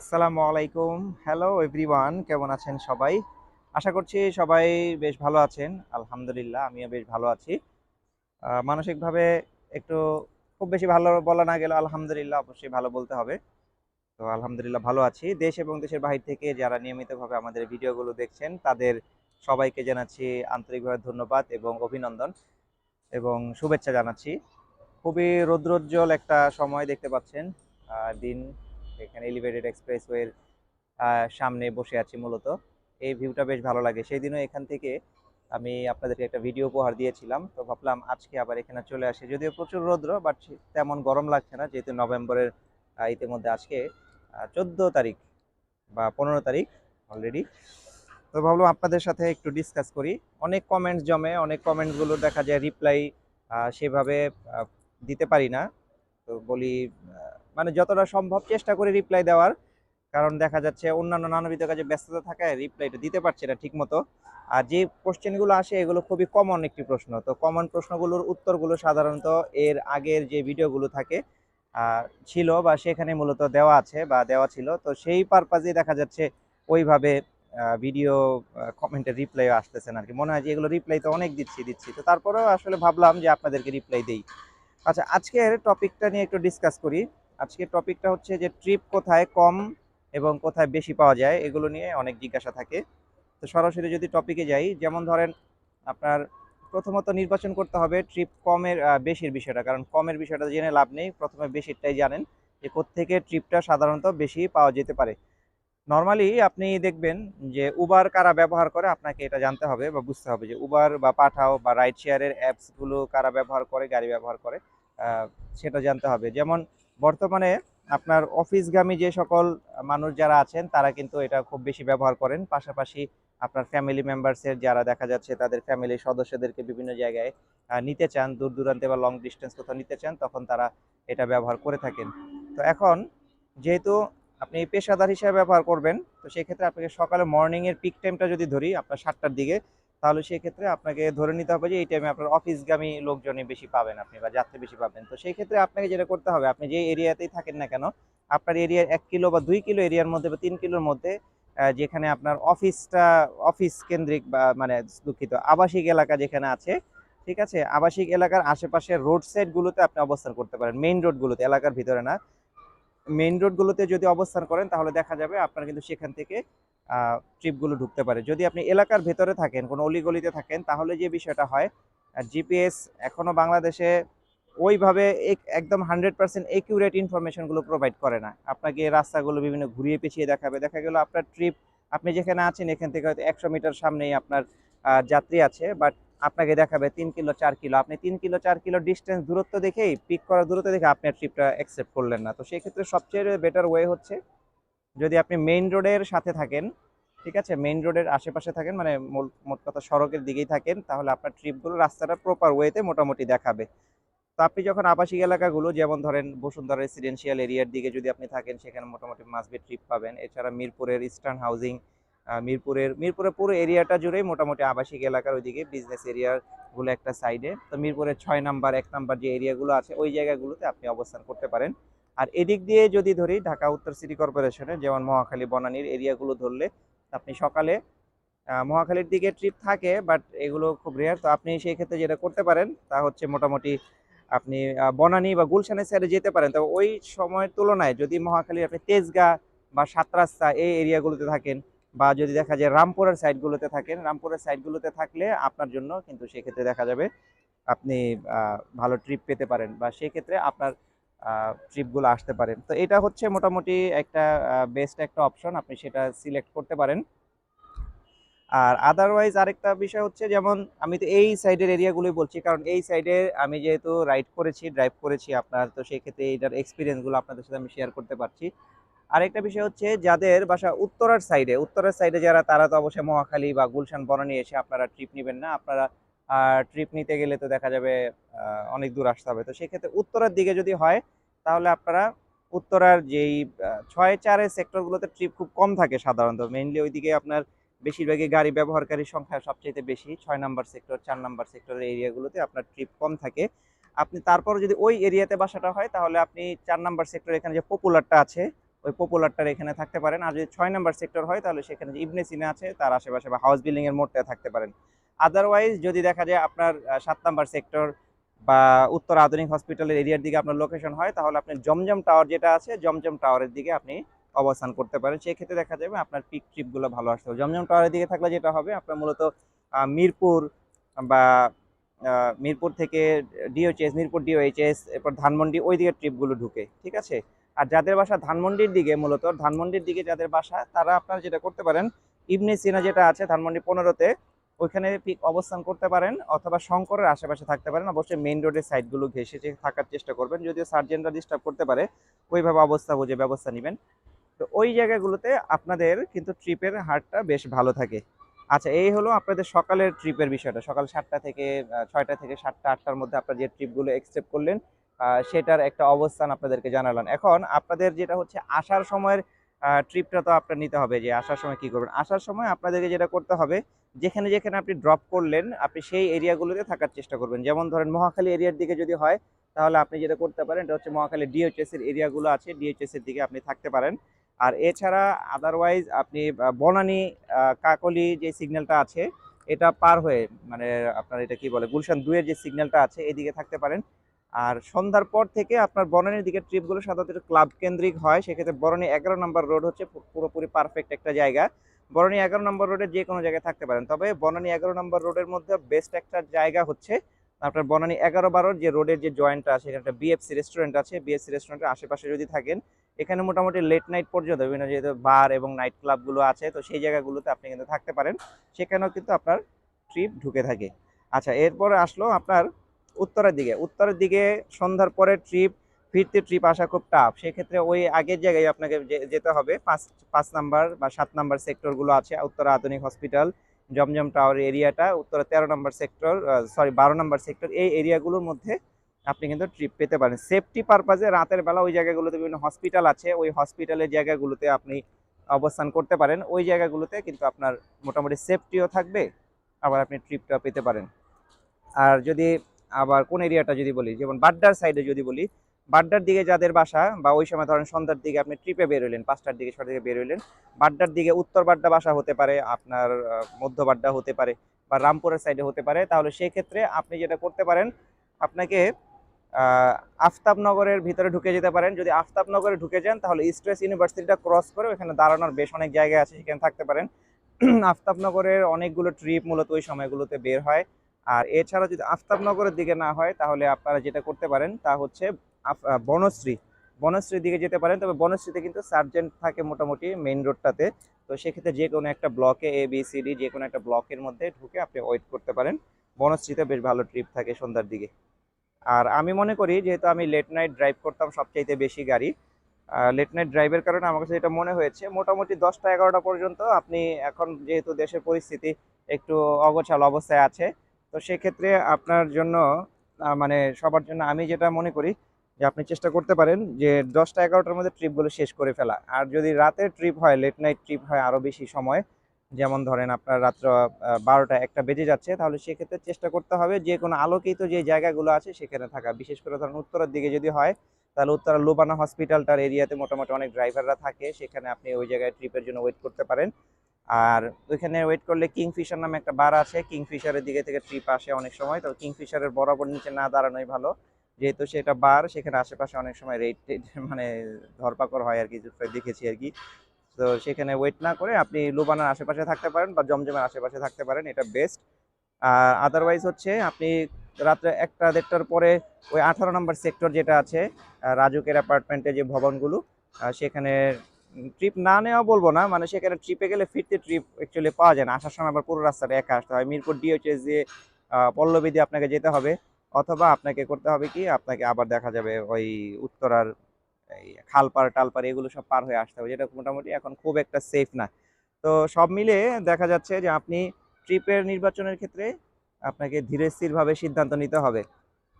আসসালামু আলাইকুম। Hello everyone কেমন আছেন সবাই? আশা করছি সবাই বেশ ভালো আছেন। আলহামদুলিল্লাহ, আমিও বেশ ভালো আছি। মানসিকভাবে একটু খুব বেশি ভালো বলা না গেলেও আলহামদুলিল্লাহ অবশ্যই ভালো বলতে হবে। তো আলহামদুলিল্লাহ ভালো আছি। দেশ এবং দেশের বাহির থেকে যারা নিয়মিতভাবে আমাদের ভিডিওগুলো দেখছেন, তাদের সবাইকে জানাচ্ছি আন্তরিকভাবে ধন্যবাদ এবং অভিনন্দন এবং শুভেচ্ছা জানাচ্ছি। খুবই রৌদ্রোজ্জ্বল একটা সময় দেখতে পাচ্ছেন। দিন এখানে এলিভেটেড এক্সপ্রেসওয়ের সামনে বসে আছি মূলত। এই ভিউটা বেশ ভালো লাগে। সেই দিনও এখান থেকে আমি আপনাদেরকে একটা ভিডিও উপহার দিয়েছিলাম। তো ভাবলাম আজকে আবার এখানে চলে আসি। যদিও প্রচুর রৌদ্র বাট তেমন গরম লাগছে না, যেহেতু নভেম্বরের ইতিমধ্যে আজকে চোদ্দ তারিখ বা পনেরো তারিখ অলরেডি তো ভাবলাম আপনাদের সাথে একটু ডিসকাস করি। অনেক কমেন্টস জমে, অনেক কমেন্টসগুলো দেখা যায় রিপ্লাই সেভাবে দিতে পারি না। তো বলি মানে যতটা সম্ভব চেষ্টা করি রিপ্লাই দেওয়ার, কারণ দেখা যাচ্ছে অন্যান্য নানাবিধ কাজে ব্যস্ততা থাকায় রিপ্লাইটা দিতে পারছি না ঠিক মতো আর যে কোশ্চেনগুলো আসে, এগুলো খুবই কমন একটি প্রশ্ন। তো কমন প্রশ্নগুলোর উত্তরগুলো সাধারণত এর আগের যে ভিডিওগুলো থাকে ছিল বা সেখানে মূলত দেওয়া আছে বা দেওয়া ছিল। তো সেই পারপাজে দেখা যাচ্ছে ওইভাবে ভিডিও কমেন্টের রিপ্লাই আসতেছে না আর কি মনে হয় যে এগুলো রিপ্লাই তো অনেক দিচ্ছি দিচ্ছি। তো তারপরেও আসলে ভাবলাম যে আপনাদেরকে রিপ্লাই দেই। আচ্ছা আজকের টপিকটা নিয়ে একটু ডিসকাস করি। আজকের টপিকটা হচ্ছে যে ট্রিপ কোথায় কম এবং কোথায় বেশি পাওয়া যায়, এগুলো নিয়ে অনেক জিজ্ঞাসা থাকে। তো সরাসরি যদি টপিকে যাই, যেমন ধরেন আপনার প্রথমত নির্বাচন করতে হবে ট্রিপ কমের বেশির বিষয়টা। কারণ কমের বিষয়টা জেনে লাভ নেই, প্রথমে বেশিরটাই জানেন যে কোত্থেকে ট্রিপটা সাধারণত বেশি পাওয়া যেতে পারে। নর্মালি আপনি দেখবেন যে উবার কারা ব্যবহার করে, আপনাকে এটা জানতে হবে বা বুঝতে হবে যে উবার বা পাঠাও বা রাইড শেয়ারের অ্যাপসগুলো কারা ব্যবহার করে, গাড়ি ব্যবহার করে সেটা জানতে হবে। যেমন বর্তমানে আপনার অফিসগামী যে সকল মানুষ যারা আছেন, তারা কিন্তু এটা খুব বেশি ব্যবহার করেন। পাশাপাশি আপনার ফ্যামিলি মেম্বার্সের যারা দেখা যাচ্ছে, তাদের ফ্যামিলির সদস্যদেরকে বিভিন্ন জায়গায় নিতে চান, দূর দূরান্তে বা লং ডিস্টেন্স কোথাও নিতে চান, তখন তারা এটা ব্যবহার করে থাকেন। তো এখন যেহেতু আপনি পেশাদার হিসেবে ব্যবহার করবেন, তো সেক্ষেত্রে আপনাকে সকালে মর্নিংয়ের পিক টাইমটা যদি ধরি, আপনার সাতটার দিকে তাহলে সেক্ষেত্রে আপনাকে ধরে নিতে হবে যে এই টাইমে আপনার অফিসগামী লোকজনই বেশি পাবেন আপনি বা যাত্রী বেশি পাবেন। তো সেই ক্ষেত্রে আপনাকে যেটা করতে হবে, আপনি যে এরিয়াতেই থাকেন না কেন, আপনার এরিয়ার এক কিলো বা দুই কিলো এরিয়ার মধ্যে বা তিন কিলোর মধ্যে যেখানে আপনার অফিসটা অফিস কেন্দ্রিক বা মানে দুঃখিত, আবাসিক এলাকা যেখানে আছে, ঠিক আছে? আবাসিক এলাকার আশেপাশে রোড সাইড গুলোতে আপনি অবস্থান করতে পারেন মেইন রোড গুলোতে, এলাকার ভিতরে না। মেইন রোডগুলোতে যদি অবস্থান করেন, তাহলে দেখা যাবে আপনার কিন্তু সেখান থেকে ট্রিপগুলো ঢুকতে পারে। যদি আপনি এলাকার ভেতরে থাকেন, কোনো অলিগলিতে থাকেন, তাহলে যে বিষয়টা হয় জিপিএস এখনও বাংলাদেশে ওইভাবে এক- একদম হান্ড্রেড পার্সেন্ট একিউরেট ইনফরমেশনগুলো প্রোভাইড করে না। আপনাকে রাস্তাগুলো বিভিন্ন ঘুরিয়ে পেঁচিয়ে দেখাবে। দেখা গেল আপনার ট্রিপ আপনি যেখানে আছেন, এখান থেকে হয়তো একশো মিটার সামনেই আপনার যাত্রী আছে বাট আপনাকে দেখাবে তিন কিলো, চার কিলো। আপনি তিন কিলো, চার কিলো ডিস্টেন্স দূরত্ব দেখেই পিক করার দূরত্ব দেখে আপনি ট্রিপটা অ্যাকসেপ্ট করলেন না। তো সেই ক্ষেত্রে সবচেয়ে বেটার ওয়ে হচ্ছে যদি আপনি মেইন রোডের সাথে থাকেন, ঠিক আছে? মেইন রোডের আশেপাশে থাকেন মানে মোট কথা সড়কের দিকেই থাকেন, তাহলে আপনার ট্রিপগুলো রাস্তাটা প্রপার ওয়েতে মোটামুটি দেখাবে। তো আপনি যখন আবাসিক এলাকাগুলো, যেমন ধরেন বসুন্ধরা রেসিডেন্সিয়াল এরিয়ার দিকে যদি আপনি থাকেন, সেখানে মোটামুটি মাসবি ট্রিপ পাবেন। এছাড়া মিরপুরের ইস্টার্ন হাউজিং মিরপুরের মিরপুরের পুরো এরিয়াটা জুড়েই মোটামুটি আবাসিক এলাকার ওইদিকে বিজনেস এরিয়ারগুলো একটা সাইডে তো মিরপুরের ছয় নাম্বার, এক নাম্বার যে এরিয়াগুলো আছে, ওই জায়গাগুলোতে আপনি অবস্থান করতে পারেন। আর এদিক দিয়ে যদি ধরি, ঢাকা উত্তর সিটি কর্পোরেশনের যেমন মহাখালী, বনানীর এরিয়াগুলো ধরলে, আপনি সকালে মহাখালীর দিকে ট্রিপ থাকে বাট এগুলো খুব রেয়ার তো আপনি সেই ক্ষেত্রে যেটা করতে পারেন, তা হচ্ছে মোটামুটি আপনি বনানী বা গুলশানের সাইডে যেতে পারেন। তো ওই সময়ের তুলনায় যদি মহাখালীর আপনি তেজগাঁ বা সাতরাস্তা এই এরিয়াগুলোতে থাকেন বা যদি দেখা যায় রামপুরের সাইডগুলোতে থাকেন, রামপুরের সাইডগুলোতে থাকলে আপনার জন্য কিন্তু সেক্ষেত্রে দেখা যাবে আপনি ভালো ট্রিপ পেতে পারেন বা সেক্ষেত্রে আপনার ট্রিপগুলো আসতে পারেন। তো এটা হচ্ছে মোটামুটি একটা বেস্ট একটা অপশন আপনি সেটা সিলেক্ট করতে পারেন। আর আদারওয়াইজ আরেকটা বিষয় হচ্ছে যেমন, আমি তো এই সাইডের এরিয়াগুলোই বলছি, কারণ এই সাইডে আমি যেহেতু রাইড করেছি ড্রাইভ করেছি আপনার, তো সেক্ষেত্রে এইটার এক্সপিরিয়েন্সগুলো আপনাদের সাথে আমি শেয়ার করতে পারছি। আরেকটা বিষয় হচ্ছে যাদের বাসা উত্তরার সাইডে উত্তরের সাইডে যারা, তারা তো অবশ্যই মহাখালী বা গুলশান, বনানী এসে আপনারা ট্রিপ নেবেন না। আপনারা ট্রিপ নিতে গেলে তো দেখা যাবে অনেক দূর আসতে হবে। তো সেক্ষেত্রে উত্তরার দিকে যদি হয়, তাহলে আপনারা উত্তরার যেই ছয় চারের সেক্টরগুলোতে ট্রিপ খুব কম থাকে সাধারণত। মেইনলি ওইদিকে আপনার বেশিরভাগই গাড়ি ব্যবহারকারীর সংখ্যা সবচেয়ে বেশি। ছয় নাম্বার সেক্টর চার নাম্বার সেক্টরের এরিয়াগুলোতে আপনার ট্রিপ কম থাকে। আপনি তারপর যদি ওই এরিয়াতে বাসাটা হয়, তাহলে আপনি চার নাম্বার সেক্টর এখানে যে পপুলারটা আছে ওই পপুলারটার এখানে থাকতে পারেন। আর যদি ছয় নাম্বার সেক্টর হয়, তাহলে সেখানে যে ইবনে সিনা আছে, তার আশেপাশে বা হাউস বিল্ডিং এর মোড়টায় থাকতে পারেন। আদারওয়াইজ যদি দেখা যায় আপনার সাত নাম্বার সেক্টর বা উত্তর আধুনিক হসপিটালের এরিয়ার দিকে আপনার লোকেশন হয়, তাহলে আপনি জমজম টাওয়ার যেটা আছে, জমজম টাওয়ারের দিকে আপনি অবস্থান করতে পারেন। সেই ক্ষেত্রে দেখা যাবে আপনার পিক ট্রিপগুলো ভালো আসতে হবে জমজম টাওয়ারের দিকে থাকলে যেটা হবে, আপনার মূলত মিরপুর বা মিরপুর থেকে ডিওএইচএস মিরপুর ডিওএইচএস এরপর ধানমন্ডি ওই দিকে ট্রিপগুলো ঢুকে, ঠিক আছে? আর যাদের বাসা ধানমন্ডির দিকে মূলত, ধানমন্ডির দিকে যাদের বাসা, তারা আপনারা যেটা করতে পারেন, ইবনে সিনা যেটা আছে ধানমন্ডি পনেরোতে, ওইখানে পিক অবস্থান করতে পারেন অথবা শঙ্করের আশেপাশে থাকতে পারেন। অবশ্যই মেইন রোডের সাইডগুলো ঘেসে থাকার চেষ্টা করবেন, যদিও সার্জেন্টরা ডিস্টার্ব করতে পারে, ওইভাবে অবস্থা বুঝে ব্যবস্থা নেবেন। তো ওই জায়গাগুলোতে আপনাদের কিন্তু ট্রিপের হারটা বেশ ভালো থাকে। আচ্ছা এই হলো আপনাদের সকালের ট্রিপের বিষয়টা। সকাল সাতটা থেকে ছয়টা থেকে সাতটা, আটটার মধ্যে আপনারা যে ট্রিপগুলো এক্সেপ্ট করলেন সেটার একটা অবস্থান আপনাদেরকে জানালাম। এখন আপনাদের যেটা হচ্ছে আসার সময়ের ট্রিপটা তো আপনার নিতে হবে যে আসার সময় কি করবেন? আসার সময় আপনাদেরকে যেটা করতে হবে, যেখানে যেখানে আপনি ড্রপ করলেন, আপনি সেই এরিয়াগুলোতে থাকার চেষ্টা করবেন। যেমন ধরেন মহাখালী এরিয়ার দিকে যদি হয়, তাহলে আপনি যেটা করতে পারেন, এটা হচ্ছে মহাখালী ডিএইচএস এর এরিয়াগুলো আছে ডিএইচএস এর দিকে আপনি থাকতে পারেন। আর এছাড়া আদারওয়াইজ আপনি বনানী কাকলি যে সিগন্যালটা আছে, এটা পার হয়ে মানে আপনার এটা কি বলে, গুলশান দুয়ের যে সিগন্যালটা আছে, এদিকে থাকতে পারেন। আর সন্ধ্যার পর থেকে আপনার বনানীর দিকে ট্রিপগুলো সাধারণত ক্লাব কেন্দ্রিক হয়, সেক্ষেত্রে বনানী এগারো নম্বর রোড হচ্ছে পুরোপুরি পারফেক্ট একটা জায়গা। বনানী এগারো নম্বর রোডে যে কোনো জায়গায় থাকতে পারেন, তবে বনানী এগারো নম্বর রোডের মধ্যে বেস্ট একটা জায়গা হচ্ছে আপনার বনানী এগারো বারোর যে রোডের যে জয়েন্টটা আছে এখানে একটা বিএফসি রেস্টুরেন্ট আছে বিএফসি রেস্টুরেন্টের আশেপাশে যদি থাকেন, এখানে মোটামুটি লেট নাইট পর্যন্ত বিভিন্ন যেহেতু বার এবং নাইট ক্লাবগুলো আছে, তো সেই জায়গাগুলোতে আপনি কিন্তু থাকতে পারেন। সেখানেও কিন্তু আপনার ট্রিপ ঢুকে থাকে। আচ্ছা এরপরে আসলো আপনার উত্তরের দিকে। উত্তরের দিকে সন্ধ্যার পরে ট্রিপ ফিরতে ট্রিপ আসা খুব টাফ সেক্ষেত্রে ওই আগের জায়গায় আপনাকে যেতে হবে। পাঁচ পাঁচ নাম্বার বা সাত নাম্বার সেক্টরগুলো আছে, উত্তর আধুনিক হসপিটাল জমজম টাওয়ার এরিয়াটা উত্তরে তেরো নম্বর সেক্টর সরি বারো নম্বর সেক্টর এই এরিয়াগুলোর মধ্যে আপনি কিন্তু ট্রিপ পেতে পারেন। সেফটি পারপাজে রাতের বেলা ওই জায়গাগুলোতে বিভিন্ন হসপিটাল আছে। ওই হসপিটালের জায়গাগুলোতে আপনি অবস্থান করতে পারেন। ওই জায়গাগুলোতে কিন্তু আপনার মোটামুটি সেফটিও থাকবে। আবার আপনি ট্রিপটা পেতে পারেন। আর যদি আবার কোন এরিয়াটা যদি বলি, যেমন বাড্ডার সাইডে যদি বলি, বাড্ডার দিকে যাদের বাসা বা ওই সময় ধরেন সন্ধ্যার দিকে আপনি ট্রিপে বের হইলেন পাঁচটার দিকে, ছটার দিকে বের হইলেন বাড্ডার দিকে উত্তর বাড্ডা বাসা হতে পারে, আপনার মধ্য বাড্ডা হতে পারে বা রামপুরের সাইডে হতে পারে, তাহলে সেই ক্ষেত্রে আপনি যেটা করতে পারেন, আপনাকে আফতাবনগরের ভিতরে ঢুকে যেতে পারেন। যদি আফতাবনগরে ঢুকে যান, তাহলে ইস্ট্রেস ইউনিভার্সিটিটা ক্রস করে ওখানে দাঁড়ানোর বেশ অনেক জায়গা আছে, সেখানে থাকতে পারেন। আফতাবনগরের অনেকগুলো ট্রিপ মূলত ওই সময়গুলোতে বের হয়। আর এছাড়া যদি আফতাবনগরের দিকে না হয়, তাহলে আপনারা যেটা করতে পারেন তা হচ্ছে বনশ্রী। বনশ্রীর দিকে যেতে পারেন, তবে বনশ্রীতে কিন্তু সার্জেন্ট থাকে মোটামুটি মেইন রোডটাতে। তো সেক্ষেত্রে যে কোনো একটা ব্লকে এ বি সি ডি যে কোনো একটা ব্লকের মধ্যে ঢুকে আপনি ওয়েট করতে পারেন। বনশ্রীতে বেশ ভালো ট্রিপ থাকে সন্ধ্যার দিকে। আর আমি মনে করি, যেহেতু আমি লেট নাইট ড্রাইভ করতাম সবচাইতে বেশি গাড়ি লেট নাইট ড্রাইভের কারণে আমার কাছে এটা মনে হয়েছে, মোটামুটি দশটা এগারোটা পর্যন্ত আপনি এখন যেহেতু দেশের পরিস্থিতি একটু অগোছাল অবস্থায় আছে তো সেক্ষেত্রে আপনার জন্য মানে সবার জন্য আমি যেটা মনে করি যে আপনি চেষ্টা করতে পারেন যে দশটা এগারোটার মধ্যে ট্রিপগুলো শেষ করে ফেলা। আর যদি রাতের ট্রিপ হয় লেট নাইট ট্রিপ হয় আরও বেশি সময়, যেমন ধরেন আপনার রাত্র বারোটা একটা বেজে যাচ্ছে, তাহলে সেক্ষেত্রে চেষ্টা করতে হবে যে কোনো আলোকিত যে জায়গাগুলো আছে সেখানে থাকা। বিশেষ করে ধরেন উত্তরের দিকে যদি হয়, তাহলে উত্তরা লোবানা হসপিটালটার এরিয়াতে মোটামুটি অনেক ড্রাইভাররা থাকে, সেখানে আপনি ওই জায়গায় ট্রিপের জন্য ওয়েট করতে পারেন। আর ওইখানে ওয়েট করলে কিংফিশার নামে একটা বার আছে। কিংফিশারের দিকে থেকে ট্রিপ আসে অনেক সময়। তো কিংফিশারের বরাবর নিচে না দাঁড়ানোই ভালো। যেহেতু সেটা বার সেখানে আশেপাশে অনেক সময় রেট মানে ধরপাকড় হয় আর কি দেখেছি আর কি। তো সেখানে ওয়েট না করে আপনি লুবানার আশেপাশে থাকতে পারেন বা জমজমের আশেপাশে থাকতে পারেন, এটা বেস্ট আর আদারওয়াইজ হচ্ছে আপনি রাত্রে একটা দেড়টার পরে ওই আঠারো নম্বর সেক্টর যেটা আছে রাজুকের অ্যাপার্টমেন্টে যে ভবনগুলো সেখানে ট্রিপ না নেওয়া বলব না মানে সেখানে ট্রিপে গেলে ফিরতে ট্রিপ অ্যাকচুয়ালি পাওয়া যায় না। আসার সময় আবার পুরো রাস্তাটা একা আসতে হয়। মিরপুর ডিওচএস আহ, পল্লবী দিয়ে আপনাকে যেতে হবে অথবা আপনাকে করতে হবে কি আপনাকে আবার দেখা যাবে ওই উত্তরার এই খালপাড় টালপাড় এগুলো সব পার হয়ে আসতে হবে যেটা মোটামুটি এখন খুব একটা সেফ না। তো সব মিলে দেখা যাচ্ছে যে আপনি ট্রিপের নির্বাচনের ক্ষেত্রে আপনাকে ধীরে স্থিরভাবে সিদ্ধান্ত নিতে হবে।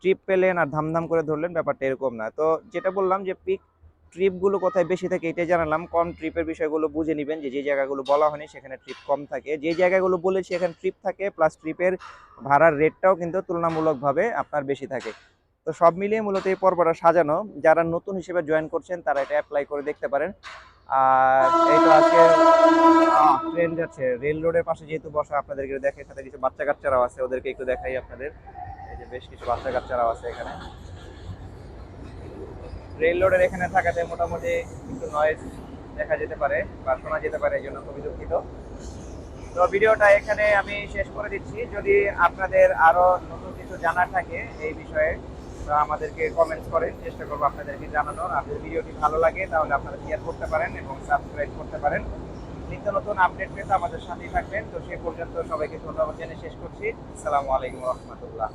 ট্রিপ পেলেন আর ধামধাম করে ধরলেন ব্যাপারটা এরকম না। তো যেটা বললাম যে পিক ট্রিপগুলো কোথায় বেশি থাকে এটাই জানালাম। কম ট্রিপের বিষয়গুলো বুঝে নেবেন, যে যে জায়গাগুলো বলা হয়নি সেখানে ট্রিপ কম থাকে। যে জায়গাগুলো বলেছি সেখানে ট্রিপ থাকে প্লাস ট্রিপের ভাড়ার রেটটাও কিন্তু তুলনামূলকভাবে আপনার বেশি থাকে। তো সব মিলিয়ে মূলত এই পর্বটা সাজানো। যারা নতুন হিসেবে জয়েন করছেন, তারা এটা অ্যাপ্লাই করে দেখতে পারেন। আর এই তো আজকে ট্রেন যাচ্ছে। রেল রোডের পাশে যেহেতু বসা, আপনাদেরকে দেখে সাথে কিছু বাচ্চা কাচ্চারাও আছে, ওদেরকে একটু দেখাই আপনাদের। এই যে বেশ কিছু বাচ্চা কাচ্চারাও আছে এখানে। রেল রোডের এখানে থাকাতে মোটামুটি একটু নয়েজ দেখা যেতে পারে বা শোনা যেতে পারে, এই জন্য খুবই দুঃখিত। তো ভিডিওটা এখানে আমি শেষ করে দিচ্ছি। যদি আপনাদের আরও নতুন কিছু জানার থাকে এই বিষয়ে আমাদেরকে কমেন্টস করেন। চেষ্টা করব আপনাদেরকে জানানোর যদি ভিডিওটি ভালো লাগে, তাহলে আপনারা শেয়ার করতে পারেন এবং সাবস্ক্রাইব করতে পারেন। নিত্য নতুন আপডেট পেতে আমাদের সাথেই থাকবেন। তো সে পর্যন্ত সবাইকে ধন্যবাদ জানিয়ে শেষ করছি। আসসালামু আলাইকুম রহমতুল্লাহ।